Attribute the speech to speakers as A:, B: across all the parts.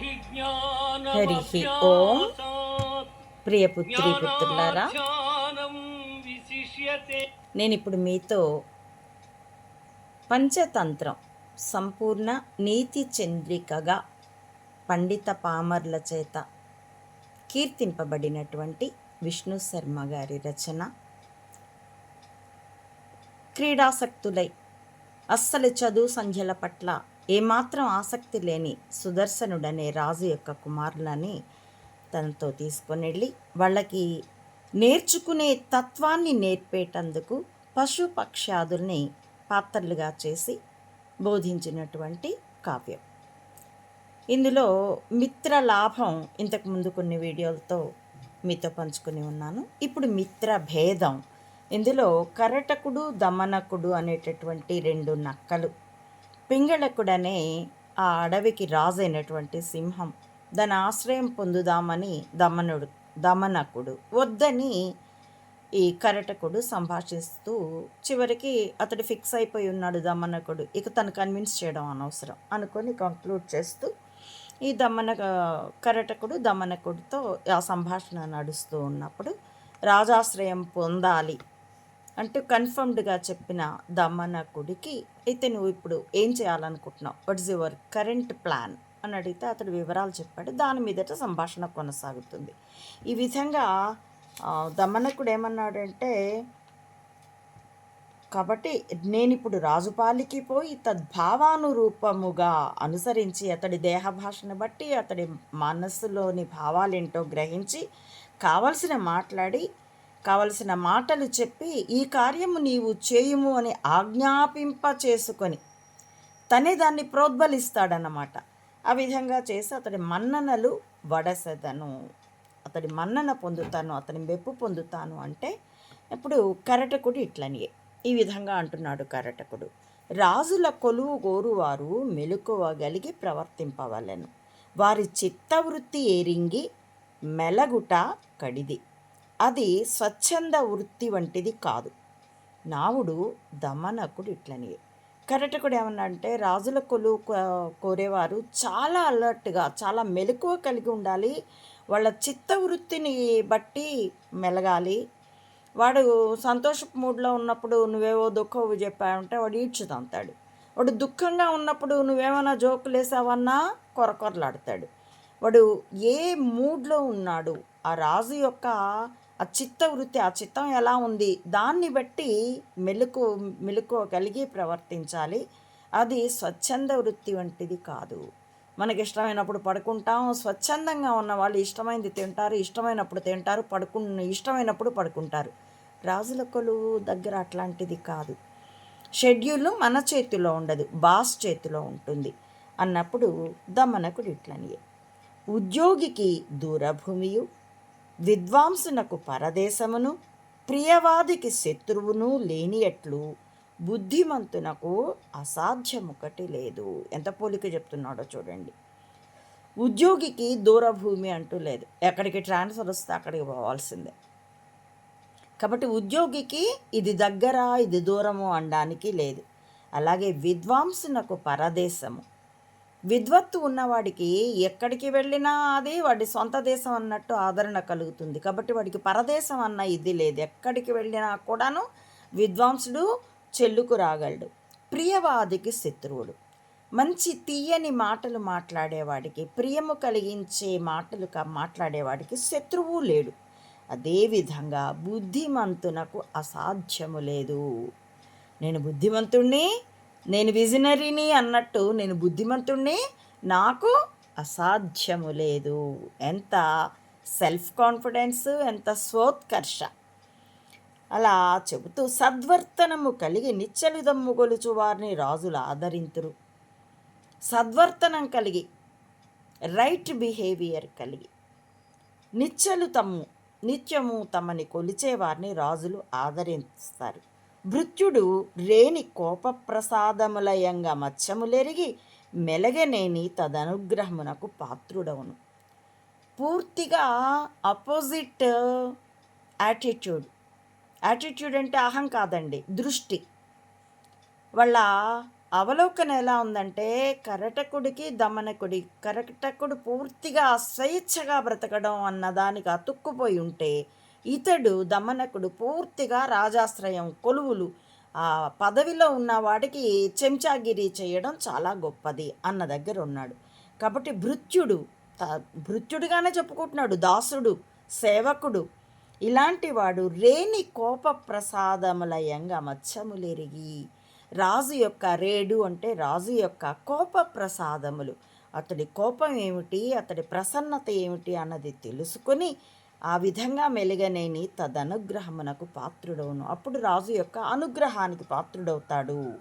A: హరి ఓం ప్రియపుత్రి పుత్రులారా నేను ఇప్పుడు మీతో పంచతంత్రం సంపూర్ణ నీతి చంద్రికగా పండిత పామర్ల చేత కీర్తింపబడినటువంటి విష్ణు శర్మ గారి రచన. క్రీడాసక్తులై అస్సలు చదువు సంధ్యల పట్ల ఏమాత్రం ఆసక్తి లేని సుదర్శనుడనే రాజు యొక్క కుమారులని తనతో తీసుకొని వెళ్ళి వాళ్ళకి నేర్చుకునే తత్వాన్ని నేర్పేటందుకు పశు పక్షాదుల్ని పాత్రలుగా చేసి బోధించినటువంటి కావ్యం. ఇందులో మిత్ర లాభం ఇంతకు ముందు కొన్ని వీడియోలతో మీతో పంచుకుని ఉన్నాను. ఇప్పుడు మిత్ర భేదం. ఇందులో కరటకుడు దమనకుడు అనేటటువంటి రెండు నక్కలు పింగళకుడనే ఆ అడవికి రాజైనటువంటి సింహం దాని ఆశ్రయం పొందుదామని దమనుడు దమనకుడు వద్దని ఈ కరటకుడు సంభాషిస్తూ చివరికి అతడు ఫిక్స్ అయిపోయి ఉన్నాడు దమనకుడు. ఇక తను కన్విన్స్ చేయడం అనవసరం అనుకొని కంక్లూడ్ చేస్తూ ఈ దమన కరటకుడు దమనకుడితో ఆ సంభాషణ నడుస్తూ ఉన్నప్పుడు రాజాశ్రయం పొందాలి అంటూ కన్ఫర్మ్డ్గా చెప్పిన దమ్మనకుడికి అయితే నువ్వు ఇప్పుడు ఏం చేయాలనుకుంటున్నావు? What is your current plan? అని అడిగితే అతడు వివరాలు చెప్పాడు. దాని మీదట సంభాషణ కొనసాగుతుంది. ఈ విధంగా ఆ, దమనకుడు ఏమన్నాడంటే కాబట్టి నేను ఇప్పుడు రాజుపాలికి పోయి తద్భావానురూపముగా అనుసరించి అతడి దేహ భాషను బట్టి అతడి మనస్సులోని భావాలేంటో గ్రహించి కావలసిన మాట్లాడి కావలసిన మాటలు చెప్పి ఈ కార్యము నీవు చేయుము అని ఆజ్ఞాపింప చేసుకొని తనే దాన్ని ప్రోద్బలిస్తాడన్నమాట. ఆ విధంగా చేసి అతడి మన్ననలు వడసెదను. అతడి మన్నన పొందుతాను అతని మెప్పు పొందుతాను అంటే ఇప్పుడు కరటకుడు ఇట్లనియే ఈ విధంగా అంటున్నాడు కరటకుడు. రాజుల కొలువు గోరువారు మెలకువగలిగి ప్రవర్తింపవలెను. వారి చిత్తవృత్తి ఏరింగి మెలగుట కడిది. అది స్వచ్ఛంద వృత్తి వంటిది కాదు. నావుడు దమనకుడు ఇట్లనే. కరటకుడు ఏమన్నా అంటే రాజుల కొలువు కో- కోరేవారు చాలా అలర్ట్గా చాలా మెలకువ కలిగి ఉండాలి. వాళ్ళ చిత్తవృత్తిని బట్టి మెలగాలి. వాడు సంతోష మూడ్లో ఉన్నప్పుడు నువ్వేవో దుఃఖం చెప్పావంటే వాడు ఈడ్చుతంతాడు వాడు దుఃఖంగా ఉన్నప్పుడు నువ్వేమైనా జోకులు వేసావన్నా కొరకొరలాడతాడు. వాడు ఏ మూడ్లో ఉన్నాడు ఆ రాజు యొక్క ఆ చిత్త వృత్తి ఆ చిత్తం ఎలా ఉంది? దాన్ని బట్టి మెలకు మెలకు కలిగి ప్రవర్తించాలి. అది స్వచ్ఛంద వృత్తి వంటిది కాదు. మనకి ఇష్టమైనప్పుడు పడుకుంటాం. స్వచ్ఛందంగా ఉన్న వాళ్ళు ఇష్టమైనది తింటారు ఇష్టమైనప్పుడు తింటారు పడుకు ఇష్టమైనప్పుడు పడుకుంటారు. రాజుల కొలువు దగ్గర అట్లాంటిది కాదు. షెడ్యూల్ మన చేతిలో ఉండదు బాస్ చేతిలో ఉంటుంది. అన్నప్పుడు దమనకుడు ఇట్లనియే. ఉద్యోగికి దూరభూమియు విద్వాంసునకు పరదేశమును ప్రియవాదికి శత్రువును లేనియట్లు బుద్ధిమంతునకు అసాధ్యముకటి లేదు. ఎంత పోలిక చెప్తున్నాడో చూడండి. ఉద్యోగికి దూరభూమి అంటూ లేదు. ఎక్కడికి ట్రాన్స్ఫర్ వస్తే అక్కడికి పోవాల్సిందే. కాబట్టి ఉద్యోగికి ఇది దగ్గర ఇది దూరము అనడానికి లేదు. అలాగే విద్వాంసునకు పరదేశము విద్వత్తు ఉన్నవాడికి ఎక్కడికి వెళ్ళినా అది వాడి సొంత దేశం అన్నట్టు ఆదరణ కలుగుతుంది. కాబట్టి వాడికి పరదేశం అన్న ఇది లేదు. ఎక్కడికి వెళ్ళినా కూడాను విద్వాంసుడు చెల్లుకు రాగలడు. ప్రియవాదికి శత్రువుడు. మంచి తీయని మాటలు మాట్లాడేవాడికి ప్రియము కలిగించే మాటలు క- మాట్లాడేవాడికి శత్రువు లేడు. అదేవిధంగా బుద్ధిమంతునకు అసాధ్యము లేదు. నేను బుద్ధిమంతుణ్ణి నేను విజనరీని అన్నట్టు నేను బుద్ధిమంతుణ్ణి నాకు అసాధ్యము లేదు. ఎంత సెల్ఫ్ కాన్ఫిడెన్స్ ఎంత స్వోత్కర్ష. అలా చెబుతూ సద్వర్తనము కలిగి నిచ్చలిదమ్ము గొలుచు వారిని రాజులు ఆదరింతురు. సద్వర్తనం కలిగి రైట్ బిహేవియర్ కలిగి నిచ్చలు తమ్ము నిత్యము తమని కొలిచేవారిని రాజులు ఆదరిస్తారు. భృత్యుడు రేని కోప ప్రసాదములయంగా మెలగనేని తదనుగ్రహమునకు పాత్రుడవును. పూర్తిగా అపోజిట్ యాటిట్యూడ్. యాటిట్యూడ్ అంటే అహం కాదండి దృష్టి. వాళ్ళ అవలోకన ఎలా ఉందంటే కరటకుడికి దమనకుడి కరటకుడు పూర్తిగా స్వేచ్ఛగా బ్రతకడం అన్నదానికి అతుక్కుపోయి ఉంటే ఇతడు దమనకుడు పూర్తిగా రాజాశ్రయం కొలువులు. ఆ పదవిలో ఉన్న వాడికి చెంచాగిరి చేయడం చాలా గొప్పది అన్న దగ్గర ఉన్నాడు. కాబట్టి భృత్యుడు త- భృత్యుడిగానే చెప్పుకుంటున్నాడు దాసుడు సేవకుడు. ఇలాంటి వాడు రేణి కోప ప్రసాదములయంగా మత్స్యములెరిగి రాజు యొక్క రేడు అంటే రాజు యొక్క కోప ప్రసాదములు అతడి కోపం ఏమిటి? అతడి ప్రసన్నత ఏమిటి? అన్నది తెలుసుకొని ఆ విధంగా మెలుగనేని తదనుగ్రహమునకు పాత్రుడవును. అప్పుడు రాజు యొక్క అనుగ్రహానికి పాత్రుడవుతాడు.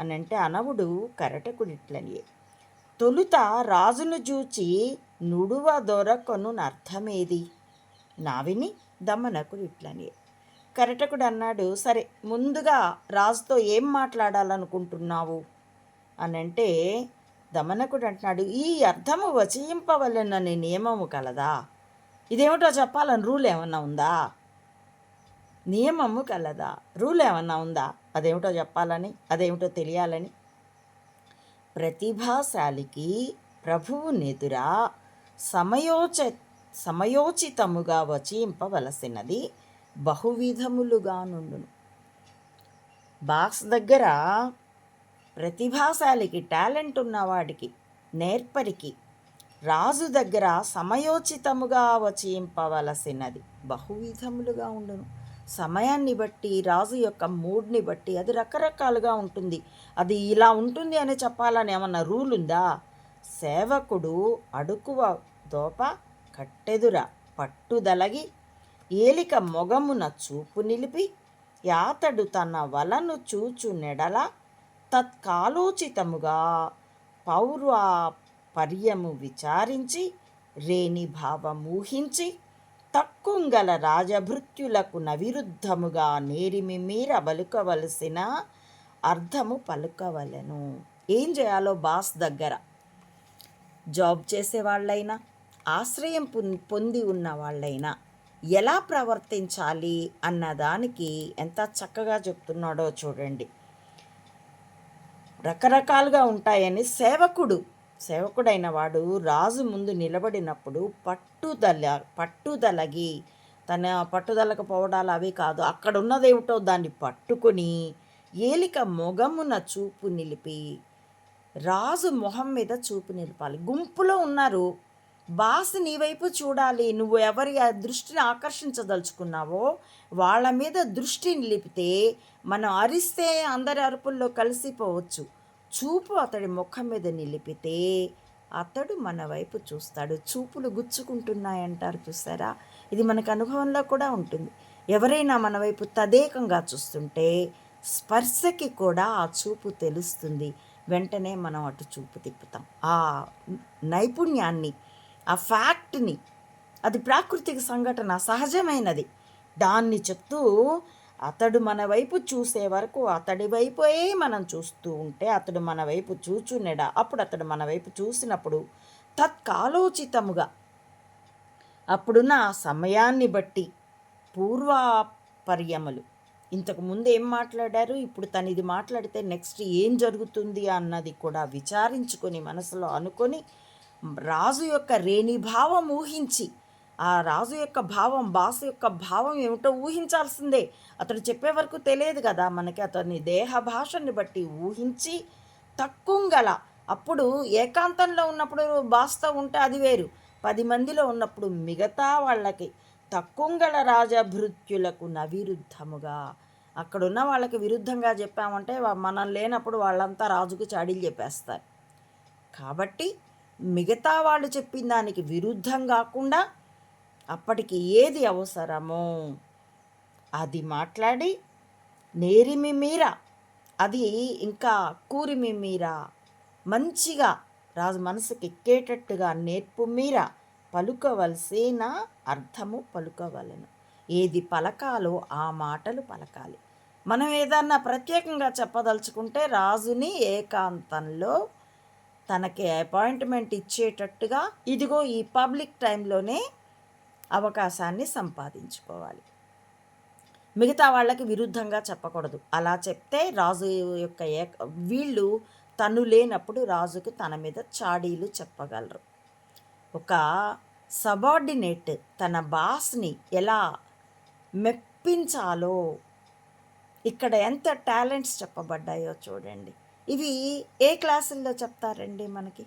A: అని అంటే అనవుడు కరటకుడిట్లనియే తొలుత రాజును చూచి నుడువ దొరకొను అర్థమేది? నావిని దమనకుడు ఇట్లనియే కరటకుడు అన్నాడు సరే ముందుగా రాజుతో ఏం మాట్లాడాలనుకుంటున్నావు? అని అంటే దమనకుడు అంటున్నాడు ఈ అర్థము వచయింపవలనని నియమము కలదా? ఇదేమిటో చెప్పాలని రూల్ ఏమన్నా ఉందా? నియమము కలదా? రూల్ ఏమన్నా ఉందా? అదేమిటో చెప్పాలని? అదేమిటో తెలియాలని? ప్రతిభాశాలికి ప్రభువు నెదురా సమయోచ సమయోచితముగా వచింపవలసినది బహువిధములుగానుండును బాక్స్ దగ్గర ప్రతిభాశాలికి టాలెంట్ ఉన్నవాడికి నేర్పరికి రాజు దగ్గర సమయోచితముగా వచింపవలసినది. బహువిధములుగా ఉండును. సమయాన్ని బట్టి రాజు యొక్క మూడ్ని బట్టి అది రకరకాలుగా ఉంటుంది. అది ఇలా ఉంటుంది అని చెప్పాలని ఏమన్నా రూల్ ఉందా సేవకుడు అడుకువ దోప కట్టెదుర పట్టుదలగి ఏలిక మొగమున చూపు నిలిపి యాతడు తన వలను చూచు నెడల తత్కాలోచితముగా పౌర్వ పర్యము విచారించి రేని భావమూహించి తక్కుంగల రాజభృత్యులకు నవిరుద్ధముగా నేరిమి మీర పలుకవలసిన అర్థము పలుకవలెను. ఏం చేయాలో బాస్ దగ్గర? జాబ్ చేసేవాళ్ళైనా ఆశ్రయం పొం- పొంది ఉన్న వాళ్ళైనా ఎలా ప్రవర్తించాలి అన్నదానికి ఎంత చక్కగా చెప్తున్నాడో చూడండి. రకరకాలుగా ఉంటాయని సేవకుడు సేవకుడైన వాడు రాజు ముందు నిలబడినప్పుడు పట్టుదల పట్టుదలగి తన పట్టుదలకు పోవడాలు అవి కాదు అక్కడ ఉన్నదేమిటో దాన్ని పట్టుకొని ఏలిక మొగమున చూపు నిలిపి రాజు మొహం మీద చూపు నిలపాలి. గుంపులో ఉన్నారు. బాస్ నీ వైపు చూడాలి. నువ్వు ఎవరి ఆ దృష్టిని ఆకర్షించదలుచుకున్నావో వాళ్ళ మీద దృష్టి నిలిపితే మనం అరిస్తే అందరి అరుపుల్లో కలిసిపోవచ్చు. చూపు అతడి ముఖం మీద నిలిపితే అతడు మన వైపు చూస్తాడు. చూపులు గుచ్చుకుంటున్నాయంటారు చూస్తారా ఇది మనకు అనుభవంలో కూడా ఉంటుంది. ఎవరైనా మన వైపు తదేకంగా చూస్తుంటే స్పర్శకి కూడా ఆ చూపు తెలుస్తుంది. వెంటనే మనం అటు చూపు తిప్పుతాం. ఆ నైపుణ్యాన్ని ఆ ఫ్యాక్ట్ని అది ప్రాకృతిక సంఘటన సహజమైనది. దాన్ని చెప్తూ అతడు మన వైపు చూసే వరకు అతడి వైపే మనం చూస్తూ ఉంటే అతడు మన వైపు చూచునేడ అప్పుడు అతడు మన వైపు చూసినప్పుడు తత్కాలోచితముగా అప్పుడున్న ఆ సమయాన్ని బట్టి పూర్వాపర్యములు. ఇంతకు ముందు ఏం మాట్లాడారు? ఇప్పుడు తను ఇది మాట్లాడితే నెక్స్ట్ ఏం జరుగుతుంది అన్నది కూడా విచారించుకొని మనసులో అనుకొని రాజు యొక్క రేణిభావం ఊహించి ఆ రాజు యొక్క భావం బాసు యొక్క భావం ఏమిటో ఊహించాల్సిందే. అతడు చెప్పే వరకు తెలియదు కదా మనకి. అతని దేహ భాషని బట్టి ఊహించి తక్కువ అప్పుడు ఏకాంతంలో ఉన్నప్పుడు బాస్తో ఉంటే అది వేరు. పది మందిలో ఉన్నప్పుడు మిగతా వాళ్ళకి తక్కువ రాజభృత్యులకు నవిరుద్ధముగా. అక్కడున్న వాళ్ళకి విరుద్ధంగా చెప్పామంటే మనం లేనప్పుడు వాళ్ళంతా రాజుకు చాడీలు చెప్పేస్తారు. కాబట్టి మిగతా వాళ్ళు చెప్పిన దానికి విరుద్ధం కాకుండా అప్పటికి ఏది అవసరమో అది మాట్లాడి నేరిమి మీర అది ఇంకా కూరిమి మీర మంచిగా రాజు మనసుకి ఎక్కేటట్టుగా నేర్పు మీర పలుకవలసిన అర్థము పలుకవలను. ఏది పలకాలో ఆ మాటలు పలకాలి. మనం ఏదన్నా ప్రత్యేకంగా చెప్పదలుచుకుంటే రాజుని ఏకాంతంలో తనకి అపాయింట్మెంట్ ఇచ్చేటట్టుగా ఇదిగో ఈ పబ్లిక్ టైంలోనే అవకాశాన్ని సంపాదించుకోవాలి. మిగతా వాళ్ళకి విరుద్ధంగా చెప్పకూడదు. అలా చెప్తే రాజు యొక్క ఏక వీళ్ళు తను లేనప్పుడు రాజుకు తన మీద చాడీలు చెప్పగలరు. ఒక సబార్డినేట్ తన బాస్ని ఎలా మెప్పించాలో ఇక్కడ ఎంత టాలెంట్స్ చెప్పబడ్డాయో చూడండి. ఇవి ఏ క్లాసుల్లో చెప్తారండి మనకి?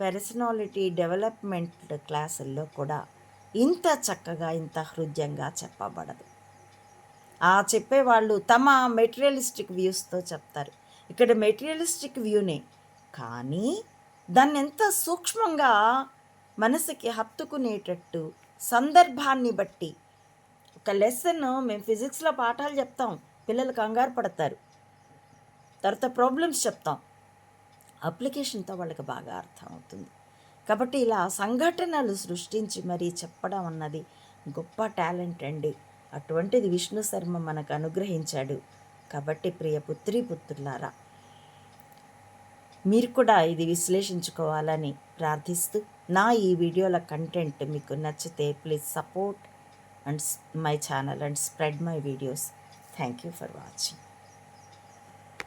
A: పర్సనాలిటీ డెవలప్మెంట్ క్లాసుల్లో కూడా. ఇంత చక్కగా ఇంత హృదయంగా చెప్పబడదు. ఆ చెప్పేవాళ్ళు తమ మెటీరియలిస్టిక్ వ్యూస్తో చెప్తారు. ఇక్కడ మెటీరియలిస్టిక్ వ్యూనే. కానీ దాన్ని ఎంత సూక్ష్మంగా మనసుకి హత్తుకునేటట్టు సందర్భాన్ని బట్టి ఒక లెసన్ మేము ఫిజిక్స్లో పాఠాలు చెప్తాం. పిల్లలు కంగారు పడతారు. తర్వాత ప్రాబ్లమ్స్ చెప్తాం. అప్లికేషన్తో వాళ్ళకి బాగా అర్థమవుతుంది. కాబట్టి ఇలా సంఘటనలు సృష్టించి మరీ చెప్పడం అన్నది గొప్ప టాలెంట్ అండి. అటువంటిది విష్ణు శర్మ మనకు అనుగ్రహించాడు. కాబట్టి ప్రియ పుత్రి పుత్రులారా మీరు కూడా ఇది విశ్లేషించుకోవాలని ప్రార్థిస్తూ నా ఈ వీడియోల కంటెంట్ మీకు నచ్చితే please support and my channel and spread my videos. Thank you for watching.